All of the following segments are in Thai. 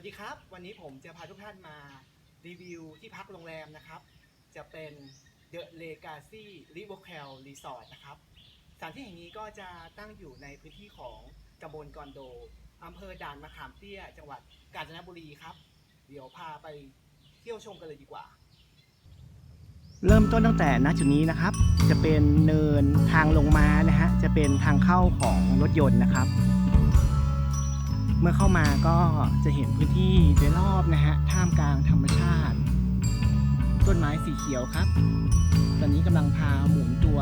วัสดีครับ วันนี้ผมจะพาทุกท่านมารีวิวที่พักโรงแรมนะครับ จะเป็น The Legacy r i v e r c a l Resort นะครับสถานที่แห่งนี้ก็จะตั้งอยู่ในพื้นที่ของตำบลกอนโดอำเภอด่านมะขามเตี้ย จังหวัดกาญจนบุรีครับ เดี๋ยวพาไปเที่ยวชมกันเลยดีกว่า เริ่มต้นตั้งแต่ณจุดนี้นะครับ จะเป็นเนินทางลงมานะฮะจะเป็นทางเข้าของรถยนต์นะครับ เมื่อเข้ามาก็จะเห็นพื้นที่โดยรอบนะฮะท่ามกลางธรรมชาติ ต้นไม้สีเขียวครับ ตอนนี้กำลังพาหมุนตัว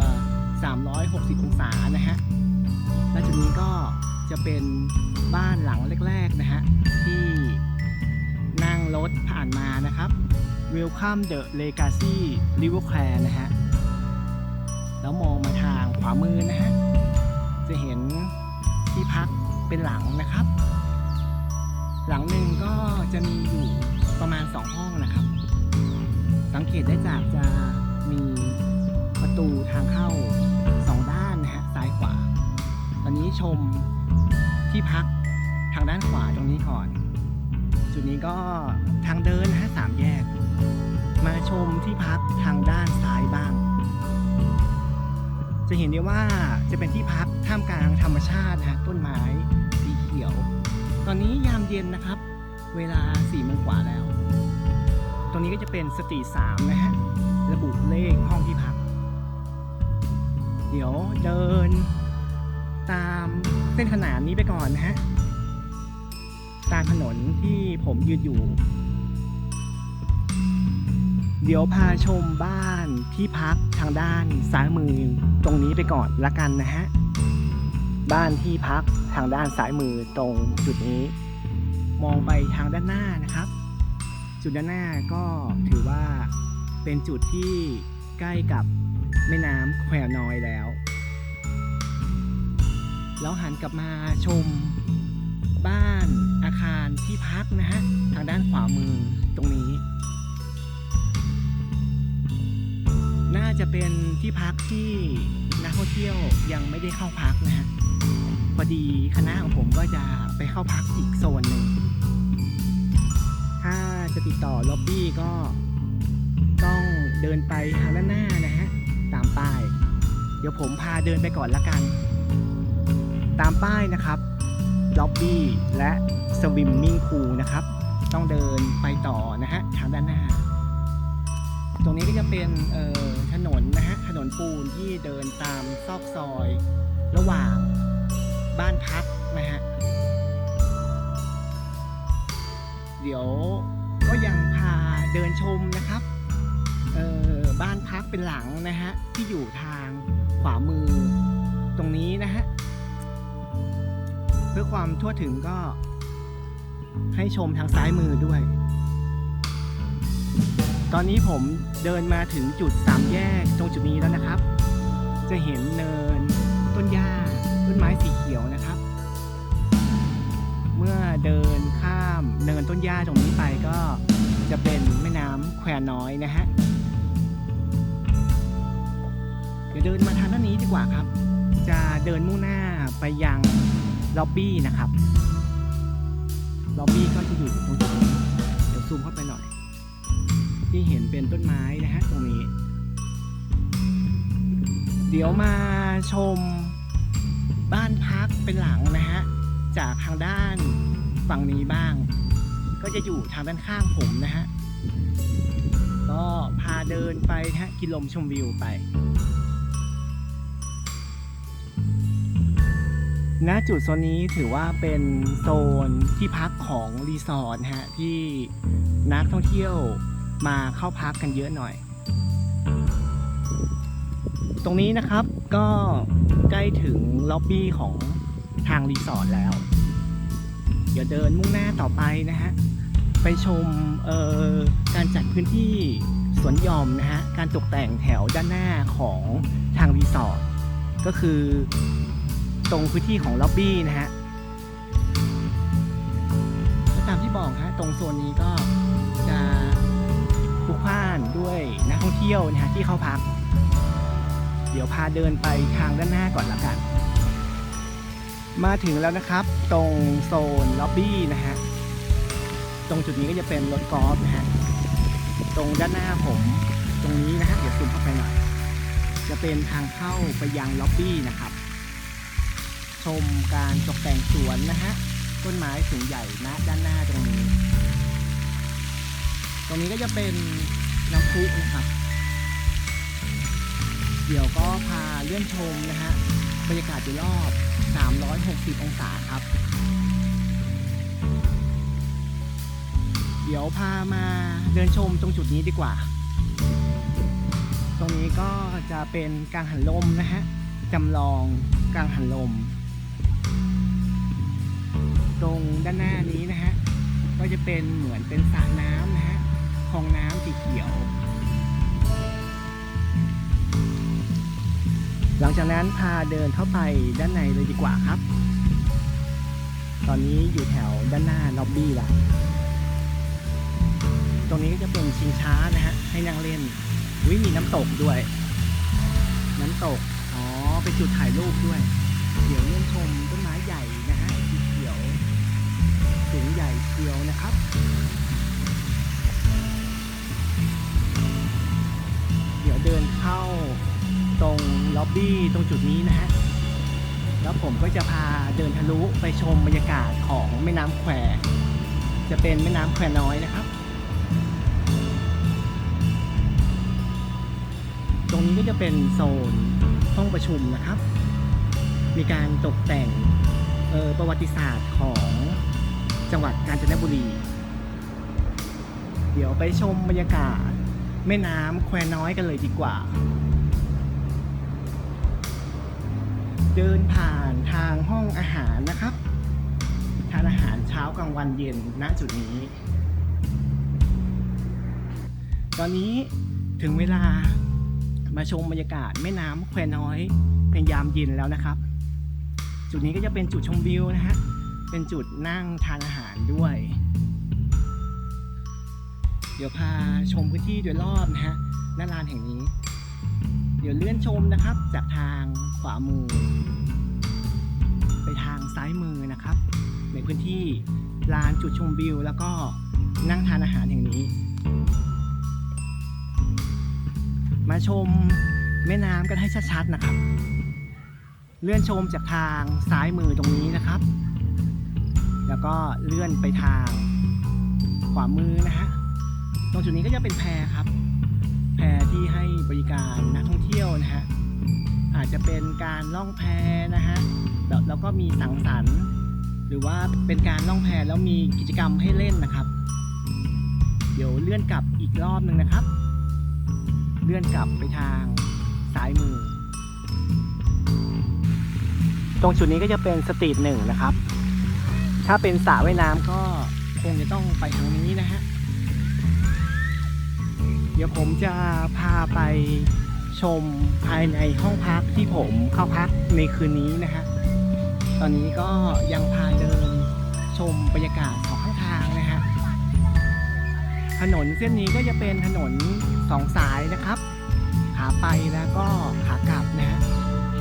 360 องศานะฮะและจุดนี้ก็จะเป็นบ้านหลังแรกๆนะฮะที่นั่งรถผ่านมานะครับ Welcome the Legacy Rivercare นะฮะแล้วมองมาทางขวามือนะฮะจะเห็นที่พักเป็นหลังนะครับ หลังหนึ่งก็จะมีอยู่ประมาณ 2 ห้องนะครับ สังเกตได้จากจะมีประตูทางเข้า 2 ด้านนะฮะซ้ายขวา ตอนนี้ชมที่พักทางด้านขวาตรงนี้ก่อน จุดนี้ก็ทางเดินนะฮะสามแยก มาชมที่พักทางด้านซ้ายบ้าง จะเห็นได้ว่าจะเป็นที่พักท่ามกลางธรรมชาตินะฮะต้นไม้ ตอนนี้ยามเย็นนะครับ เวลา4โมงกว่าแล้ว ตรงนี้ก็จะเป็นสตรีสามนะฮะ ระบุเลขห้องที่พัก เดี๋ยวเดิน ตามเส้นขนานนี้ไปก่อนนะฮะ ตามถนนที่ผมยืนอยู่ เดี๋ยวพาชมบ้านที่พักทางด้านซ้ายมือตรงนี้ไปก่อนละกันนะฮะ บ้านที่พักทางด้านซ้ายมือตรงจุดนี้ มองไปทางด้านหน้านะครับ จุดด้านหน้าก็ถือว่าเป็นจุดที่ใกล้กับแม่น้ำแควน้อยแล้ว แล้วหันกลับมาชมบ้านอาคารที่พักนะฮะทางด้านขวามือตรงนี้ น่าจะเป็นที่พักที่นักท่องเที่ยวยังไม่ได้เข้าพักนะฮะ พอดีคณะของผมก็จะไปเข้าพักอีกโซนหนึ่ง ถ้าจะติดต่อล็อบบี้ก็ต้องเดินไปทางด้านหน้านะฮะ ตามป้าย เดี๋ยวผมพาเดินไปก่อนละกัน ตามป้ายนะครับล็อบบี้และสวิมมิ่งพูลนะครับ ต้องเดินไปต่อนะฮะทางด้านหน้า ตรงนี้ก็จะเป็นเอ่อถนนนะฮะ ถนนปูนที่เดินตามซอกซอย ระหว่าง ดี๋ยวก็ยังพาเดินชมนะครับบ้านพักเป็นหลังนะฮะที่อยู่ทางขวามือตรงนี้นะฮะเพื่อความทั่วถึงก็ ให้ชมทางซ้ายมือด้วย ตอนนี้ผมเดินมาถึงจุดสามแยกตรงจุดนี้แล้วนะครับ จะเห็นเนินต้นหญ้าต้นไม้สีเขียวนะครับ เมื่อเดินข้ามเนินต้นหญ้าตรงนี้ไปก็จะเป็นแม่น้ำแควน้อยนะฮะ เดี๋ยวเดินมาทางด้านนี้ดีกว่าครับ จะเดินมุ่งหน้าไปยังล็อบบี้นะครับล็อบบี้ก็จะอยู่ตรงจุดนี้เดี๋ยวซูมเข้าไปหน่อย ที่เห็นเป็นต้นไม้นะฮะตรงนี้ เดี๋ยวมาชมบ้านพักเป็นหลังนะฮะ จากทางด้านฝั่งนี้บ้าง ก็จะอยู่ทางด้านข้างผมนะฮะ ก็พาเดินไปนะฮะกินลมชมวิวไปณจุดโซนนี้ถือว่าเป็นโซนที่พักของรีสอร์ทนะฮะที่นักท่องเที่ยวมาเข้าพักกันเยอะหน่อย ตรงนี้นะครับก็ใกล้ถึงล็อบบี้ของ ทางรีสอร์ทแล้ว เดี๋ยวเดินมุ่งหน้าต่อไปนะฮะ ไปชมการจัดพื้นที่สวนหย่อมนะฮะ การตกแต่งแถวด้านหน้าของทางรีสอร์ทก็คือตรงพื้นที่ของล็อบบี้นะฮะตามที่บอกฮะตรงโซนนี้ก็จะพลุกพล่านด้วยนักท่องเที่ยวนะฮะที่เข้าพัก เดี๋ยวพาเดินไปทางด้านหน้าก่อนละกัน มาถึงแล้วนะครับ ตรงโซนล็อบบี้นะฮะ ตรงจุดนี้ก็จะเป็นรถกอล์ฟนะฮะ ตรงด้านหน้าผม ตรงนี้นะฮะเดี๋ยวซูมเข้าไปหน่อย จะเป็นทางเข้าไปยังล็อบบี้นะครับ ชมการตกแต่งสวนนะฮะ ต้นไม้สูงใหญ่ณด้านหน้าตรงนี้ ตรงนี้ก็จะเป็นน้ำพุนะครับ เดี๋ยวก็พาเลื่อนชมนะฮะ บรรยากาศโดยรอบ 360 องศาครับ เดี๋ยวพามาเดินชมตรงจุดนี้ดีกว่า ตรงนี้ก็จะเป็นกลางหันลมนะฮะจำลองกลางหันลม ตรงด้านหน้านี้นะฮะ ก็จะเป็นเหมือนเป็นสระน้ำนะฮะคลองน้ำสีเขียว หลังจากนั้นพาเดินเข้าไปด้านในเลยดีกว่าครับ ตอนนี้อยู่แถวด้านหน้าล็อบบี้ละตรงนี้ก็จะเป็นชิงช้านะฮะ ให้นั่งเล่นวิมีน้ำตกด้วย น้ำตก อ๋อ เป็นจุดถ่ายรูปด้วย เดี๋ยวเลื่อนชมต้นไม้ใหญ่นะฮะสีเขียว สูงใหญ่เชียวนะครับเดี๋ยวเดินเข้า ตรงล็อบบี้ตรงจุดนี้นะฮะแล้วผมก็จะพาเดินทะลุไปชมบรรยากาศของแม่น้ำแควจะเป็นแม่น้ำแควน้อยนะครับ ตรงนี้ก็จะเป็นโซนห้องประชุมนะครับ มีการตกแต่งออประวัติศาสตร์ของจังหวัดกาญจนบุรี เดี๋ยวไปชมบรรยากาศแม่น้ำแควน้อยกันเลยดีกว่า เดินผ่านทางห้องอาหารนะครับ ทานอาหารเช้ากลางวันเย็นณจุดนี้ ตอนนี้ถึงเวลามาชมบรรยากาศแม่น้ำแควน้อยเป็นยามเย็นแล้วนะครับ จุดนี้ก็จะเป็นจุดชมวิวนะฮะ เป็นจุดนั่งทานอาหารด้วย เดี๋ยวพาชมพื้นที่โดยรอบนะฮะหน้าลานแห่งนี้ ดี๋ยวเลื่อนชมนะครับ จากทางขวามือ ไปทางซ้ายมือนะครับ ในพื้นที่ลานจุดชมวิว แล้วก็นั่งทานอาหารแห่งนี้ มาชมแม่น้ำกันให้ชัดๆนะครับ เลื่อนชมจากทางซ้ายมือตรงนี้นะครับ แล้วก็เลื่อนไปทางขวามือนะฮะตรงจุดนี้ก็จะเป็นแพครับ แพที่ให้บริการนักท่องเที่ยวนะฮะอาจจะเป็นการล่องแพนะฮะแล้วแล้วก็มีสังสรรค์ หรือว่าเป็นการล่องแพแล้วมีกิจกรรมให้เล่นนะครับ เดี๋ยวเลื่อนกลับอีกรอบหนึ่งนะครับ เลื่อนกลับไปทางซ้ายมือ ตรงจุดนี้ก็จะเป็นสตรีทหนึ่งนะครับ ถ้าเป็นสระว่ายน้ำก็คงจะต้องไปทางนี้นะฮะ เดี๋ยวผมจะพาไปชมภายในห้องพักที่ผมเข้าพักในคืนนี้นะฮะ ตอนนี้ก็ยังพาเดินชมบรรยากาศสองข้างทางนะฮะ ถนนเส้นนี้ก็จะเป็นถนนสองสายนะครับ ขาไปแล้วก็ขากลับนะฮะ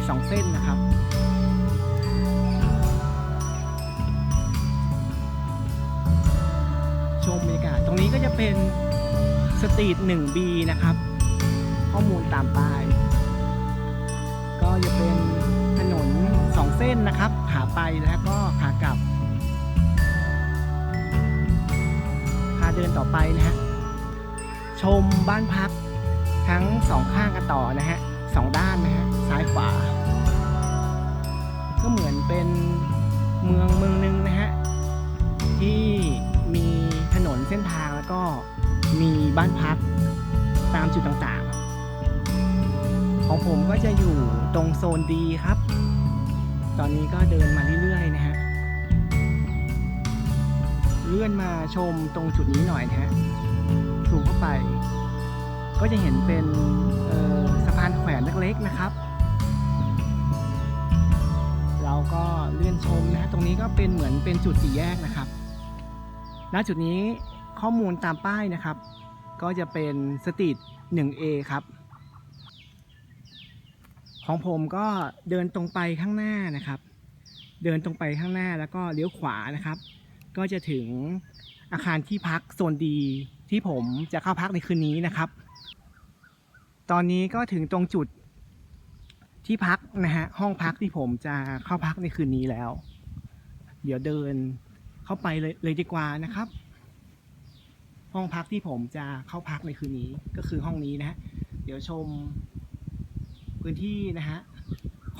สองเส้นนะครับชมบรรยากาศตรงนี้ก็จะเป็น สตรีท 1B นะครับ ข้อมูลตามป้าย ก็จะเป็นถนนสองเส้นนะครับ ขาไปแล้วก็ขากลับ พาเดินต่อไปนะฮะ ชมบ้านพักทั้งสองข้างกันต่อนะฮะสองด้านนะฮะ ซ้ายขวา ก็เหมือนเป็นเมืองเมืองหนึงนะฮะ ที่มีถนนเส้นทางแล้วก็ มีบ้านพักตามจุดต่างๆ ของผมก็จะอยู่ตรงโซนดีครับ ตอนนี้ก็เดินมาเรื่อยๆนะฮะ เลื่อนมาชมตรงจุดนี้หน่อยนะฮะสูงเข้าไป ก็จะเห็นเป็นสะพานแขวนเล็กๆนะครับ เราก็เลื่อนชมนะฮะ ตรงนี้ก็เป็นเหมือนเป็นจุดสี่แยกนะครับ ณ จุดนี้ ข้อมูลตามป้ายนะครับ ก็จะเป็นสตรีท 1A ครับ ของผมก็เดินตรงไปข้างหน้านะครับ เดินตรงไปข้างหน้าแล้วก็เลี้ยวขวานะครับ ก็จะถึงอาคารที่พักโซนดีที่ผมจะเข้าพักในคืนนี้นะครับ ตอนนี้ก็ถึงตรงจุดที่พักนะฮะห้องพักที่ผมจะเข้าพักในคืนนี้แล้ว เดี๋ยวเดินเข้าไปเลยเลยดีกว่านะครับ ห้องพักที่ผมจะเข้าพักในคืนนี้ก็คือห้องนี้นะฮะเดี๋ยวชมพื้นที่นะฮะ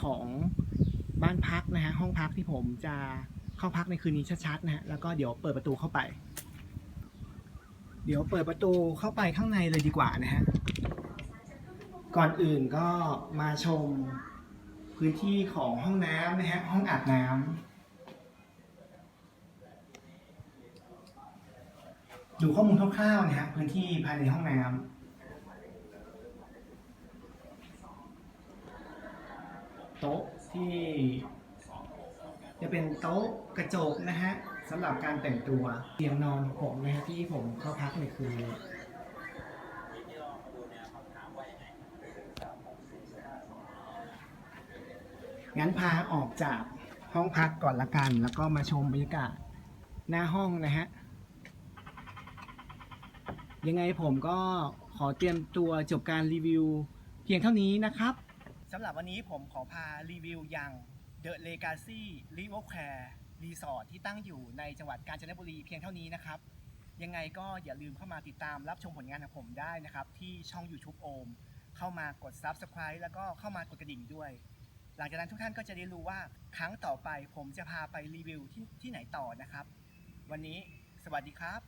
ของบ้านพักนะฮะห้องพักที่ผมจะเข้าพักในคืนนี้ชัดๆนะฮะแล้วก็เดี๋ยวเปิดประตูเข้าไป เดี๋ยวเปิดประตูเข้าไปข้างในเลยดีกว่านะฮะก่อนอื่นก็มาชมพื้นที่ของห้องน้ำนะฮะห้องอาบน้ำ ดูข้อมูลคร่าวๆนะฮะพื้นที่ภายในห้องน้ำโต๊ะที่จะเป็นโต๊ะกระจกนะฮะสำหรับการแต่งตัวเตียงนอนของผมนะฮะที่ผมเข้าพักในคืนนี้งั้นพาออกจากห้องพักก่อนละกัน แล้วก็มาชมบรรยากาศหน้าห้องนะฮะ ยังไงผมก็ขอเตรียมตัวจบการรีวิว เพียงเท่านี้นะครับสำหรับวันนี้ผมขอพารีวิวอย่าง The Legacy r i v e r Care Resort ที่ตั้งอยู่ในจังหวัดกาญจนบุรีเพียงเท่านี้นะครับ ยังไงก็อย่าลืมเข้ามาติดตามรับชมผลงานของผมได้นะครับ ที่ช่อง YouTube โอม เข้ามากด Subscribe แล้วก็เข้ามากดกระดิ่งด้วย หลังจากนั้นทุกท่านก็จะได้รู้ว่าครั้งต่อไปผมจะพาไปรีวิวที่ที่ไหนต่อนะครับ วันนี้สวัสดีครับ